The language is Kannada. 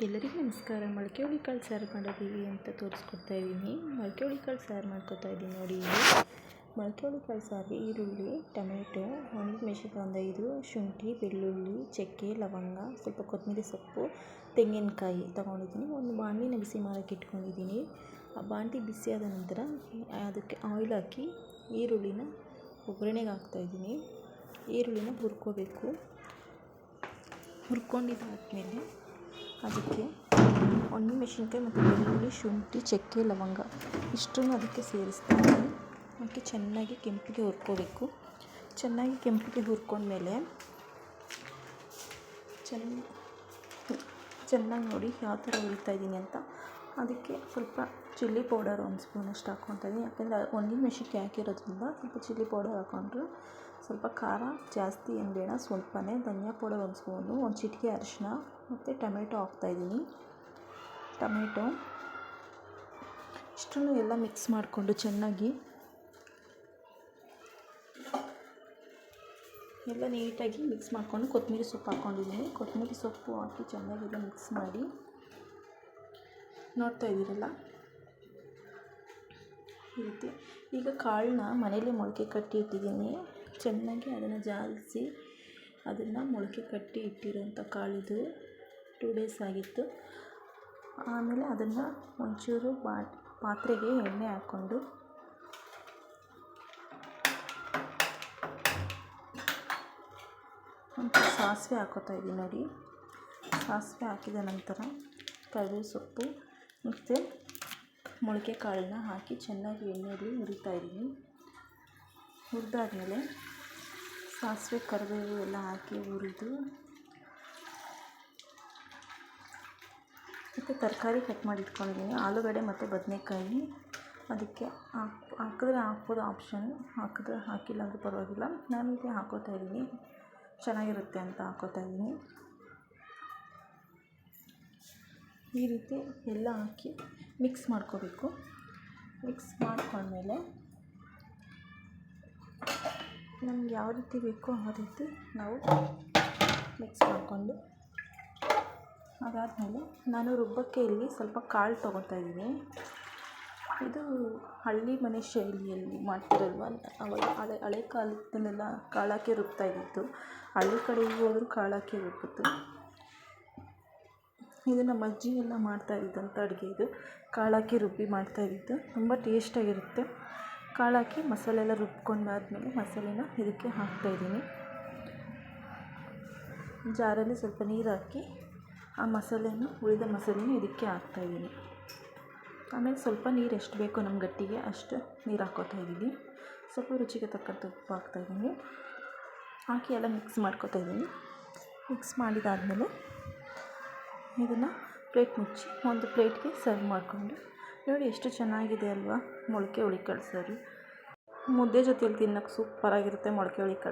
ಎಲ್ಲರಿಗೂ ನಮಸ್ಕಾರ. ಮೊಳಕೆ ಹುಳಿಕಾಳು ಸಾರು ಮಾಡಿದ್ದೀವಿ ಅಂತ ತೋರಿಸ್ಕೊಡ್ತಾ ಇದ್ದೀನಿ. ಮೊಳಕೆ ಹುಳಿಕಾಳು ಸಾರು ಮಾಡ್ಕೊತಾ ಇದ್ದೀನಿ ನೋಡಿ ಇಲ್ಲಿ. ಮೊಳಕೆ ಹುಳಿಕಾಳು ಸಾರಿಗೆ ಈರುಳ್ಳಿ, ಟೊಮೆಟೊ ಒಣಗಿದ ಒಂದು ಐದು, ಶುಂಠಿ, ಬೆಳ್ಳುಳ್ಳಿ, ಚಕ್ಕೆ, ಲವಂಗ, ಸ್ವಲ್ಪ ಕೊತ್ತಂಬರಿ ಸೊಪ್ಪು, ತೆಂಗಿನಕಾಯಿ ತೊಗೊಂಡಿದ್ದೀನಿ. ಒಂದು ಬಾಣಲಿನ ಬಿಸಿ ಮಾಡೋಕ್ಕೆ ಇಟ್ಕೊಂಡಿದ್ದೀನಿ. ಆ ಬಾಣಲಿ ಬಿಸಿಯಾದ ನಂತರ ಅದಕ್ಕೆ ಆಯಿಲ್ ಹಾಕಿ ಈರುಳ್ಳಿನ ಒಗ್ಗರಣೆಗೆ ಹಾಕ್ತಾಯಿದ್ದೀನಿ ಈರುಳ್ಳಿನ ಹುರ್ಕೋಬೇಕು. ಹುರ್ಕೊಂಡಿದ್ದಾದಮೇಲೆ ಅದಕ್ಕೆ ಒಣ ಮೆಣಸಿನ್ಕಾಯಿ ಮತ್ತು ಬೆಳ್ಳುಳ್ಳಿ ಶುಂಠಿ, ಚಕ್ಕೆ, ಲವಂಗ ಇಷ್ಟನ್ನು ಅದಕ್ಕೆ ಸೇರಿಸ್ತೀನಿ ಅದಕ್ಕೆ ಚೆನ್ನಾಗಿ ಕೆಂಪಿಗೆ ಹುರ್ಕೋಬೇಕು. ಚೆನ್ನಾಗಿ ಕೆಂಪಿಗೆ ಹುರ್ಕೊಂಡ್ಮೇಲೆ ಚೆನ್ನ ಚೆನ್ನಾಗಿ ನೋಡಿ ಯಾವ ಥರ ಹುರಿತಾ ಇದ್ದೀನಿ ಅಂತ. ಅದಕ್ಕೆ ಸ್ವಲ್ಪ ಚಿಲ್ಲಿ ಪೌಡರ್ ಒಂದು ಸ್ಪೂನಷ್ಟು ಹಾಕ್ಕೊತಾ ಇದ್ದೀನಿ. ಯಾಕಂದರೆ ಒಣಗಿದ ಮೆಣಸಿನ್ಕಾಯಿ ಹಾಕಿರೋದ್ರಿಂದ ಸ್ವಲ್ಪ ಚಿಲ್ಲಿ ಪೌಡರ್ ಹಾಕ್ಕೊಂಡ್ರೆ ಸ್ವಲ್ಪ ಖಾರ, ಜಾಸ್ತಿ ಏನು ಬೇಡ ಸ್ವಲ್ಪನೇ ಧನಿಯಾ ಪೌಡರ್ ಒಂದು ಸ್ಪೂನು, ಒಂದು ಚಿಟಿಕೆ ಅರಿಶಿನ ಮತ್ತು ಟೊಮೆಟೊ ಹಾಕ್ತಾಯಿದ್ದೀನಿ ಟೊಮೆಟೊ ಇಷ್ಟನ್ನು ಎಲ್ಲ ಮಿಕ್ಸ್ ಮಾಡಿಕೊಂಡು ಚೆನ್ನಾಗಿ ಎಲ್ಲ ನೀಟಾಗಿ ಮಿಕ್ಸ್ ಮಾಡಿಕೊಂಡು ಕೊತ್ತಂಬರಿ ಸೊಪ್ಪು ಹಾಕ್ಕೊಂಡಿದ್ದೀನಿ ಕೊತ್ತಂಬರಿ ಸೊಪ್ಪು ಹಾಕಿ ಚೆನ್ನಾಗೆಲ್ಲ ಮಿಕ್ಸ್ ಮಾಡಿ ನೋಡ್ತಾ ಇದ್ದೀರಲ್ಲ? ಈ ರೀತಿ. ಈಗ ಕಾಳನ್ನ ಮನೇಲಿ ಮೊಳಕೆ ಕಟ್ಟಿ ಇಟ್ಟಿದ್ದೀನಿ. ಚೆನ್ನಾಗಿ ಅದನ್ನು ಜಾಲಿಸಿ ಅದನ್ನು ಮೊಳಕೆ ಕಟ್ಟಿ ಇಟ್ಟಿರೋಂಥ ಕಾಳಿದು ಟೂ ಡೇಸ್ ಆಗಿತ್ತು. ಆಮೇಲೆ ಅದನ್ನು ಒಂಚೂರು ಪಾತ್ರೆಗೆ ಎಣ್ಣೆ ಹಾಕ್ಕೊಂಡು ಒಂಚೂರು ಸಾಸಿವೆ ಹಾಕೋತಾ ಇದ್ದೀನಿ ನೋಡಿ. ಸಾಸಿವೆ ಹಾಕಿದ ನಂತರ ಕರಿಬೇವು ಸೊಪ್ಪು ಮತ್ತು ಮೊಳಕೆ ಕಾಳನ್ನ ಹಾಕಿ ಚೆನ್ನಾಗಿ ಎಣ್ಣೆಯಲ್ಲಿ ಹುರಿತಾ ಇದ್ದೀನಿ. ಹುರಿದಾದ್ಮೇಲೆ ಸಾಸಿವೆ ಕರಿಬೇವು ಎಲ್ಲ ಹಾಕಿ ಹುರಿದು, ಮತ್ತು ತರಕಾರಿ ಕಟ್ ಮಾಡಿ ಇಟ್ಕೊಂಡಿದ್ದೀನಿ. ಆಲೂಗಡ್ಡೆ ಮತ್ತು ಬದನೆಕಾಯಿ. ಅದಕ್ಕೆ ಹಾಕಿ, ಹಾಕಿದ್ರೆ ಹಾಕ್ಬೋದು ಆಪ್ಷನ್ ಹಾಕಿದ್ರೆ ಹಾಕಿಲ್ಲ ಅಂದರೆ ಪರವಾಗಿಲ್ಲ. ನಾನು ಇಲ್ಲಿ ಹಾಕೋತಾ ಇದ್ದೀನಿ. ಚೆನ್ನಾಗಿರುತ್ತೆ ಅಂತ ಹಾಕೋತಾ ಇದ್ದೀನಿ. ಈ ರೀತಿ ಎಲ್ಲ ಹಾಕಿ ಮಿಕ್ಸ್ ಮಾಡ್ಕೋಬೇಕು. ಮಿಕ್ಸ್ ಮಾಡ್ಕೊಂಡ್ಮೇಲೆ ನಮ್ಗೆ ಯಾವ ರೀತಿ ಬೇಕೋ ಆ ರೀತಿ ನಾವು ಮಿಕ್ಸ್ ಮಾಡಿಕೊಂಡು ಅದಾದಮೇಲೆ ನಾನು ರುಬ್ಬಕ್ಕೆ ಇಲ್ಲಿ ಸ್ವಲ್ಪ ಕಾಳು ತೊಗೊತಾ ಇದ್ದೀನಿ. ಇದು ಹಳ್ಳಿ ಮನೆ ಶೈಲಿಯಲ್ಲಿ ಮಾಡ್ತಿರಲ್ವ ಅವಾಗ ಹಳೆ ಹಳೆ ಕಾಲದಲ್ಲೆಲ್ಲ ಕಾಳು ರುಬ್ತಾ ಇದ್ದಿದ್ದು ಹಳ್ಳಿ ಕಡೆಗೆ ಹೋದರೂ ಕಾಳು ರುಬ್ಬಿತ್ತು. ಇದು ನಮ್ಮ ಅಜ್ಜಿ ಎಲ್ಲ ಮಾಡ್ತಾ ಇದ್ದಂಥ ಅಡುಗೆ ಇದು. ಕಾಳಾಕಿ ರುಬ್ಬಿ ಮಾಡ್ತಾ ಇದ್ದಿದ್ದು. ತುಂಬ ಟೇಸ್ಟಾಗಿರುತ್ತೆ ಕಾಳು ಹಾಕಿ ಮಸಾಲೆ ಎಲ್ಲ ರುಬ್ಕೊಂಡಾದ್ಮೇಲೆ ಮಸಾಲೆನ ಇದಕ್ಕೆ ಹಾಕ್ತಾಯಿದ್ದೀನಿ ಜಾರಲ್ಲಿ ಸ್ವಲ್ಪ ನೀರು ಹಾಕಿ ಆ ಮಸಾಲೆನ, ಉಳಿದ ಮಸಾಲೆನ ಇದಕ್ಕೆ ಹಾಕ್ತಾಯಿದ್ದೀನಿ ಆಮೇಲೆ ಸ್ವಲ್ಪ ನೀರು ಎಷ್ಟು ಬೇಕೋ ನಮ್ಮ ಗಟ್ಟಿಗೆ ಅಷ್ಟು ನೀರು ಹಾಕ್ಕೋತಾ ಇದ್ದೀನಿ. ಸ್ವಲ್ಪ ರುಚಿಗೆ ತಕ್ಕಂತೆ ಉಪ್ಪು ಹಾಕ್ತಾಯಿದ್ದೀನಿ ಹಾಕಿ ಎಲ್ಲ ಮಿಕ್ಸ್ ಮಾಡ್ಕೋತಾ ಇದ್ದೀನಿ. ಮಿಕ್ಸ್ ಮಾಡಿದಾದಮೇಲೆ ಇದನ್ನು ಪ್ಲೇಟ್ ಮುಚ್ಚಿ ಒಂದು ಪ್ಲೇಟ್ಗೆ ಸರ್ವ್ ಮಾಡಿಕೊಂಡು ನೋಡಿ ಎಷ್ಟು ಚೆನ್ನಾಗಿದೆ ಅಲ್ವಾ? ಮೊಳಕೆ ಹುಳಿಕಾಳು ಸಾರು ಮುದ್ದೆ ಜೊತೆಲಿ ತಿನ್ನೋಕ್ಕೆ ಸೂಪರಾಗಿರುತ್ತೆ ಮೊಳಕೆ ಹುಳಿಕಾಳು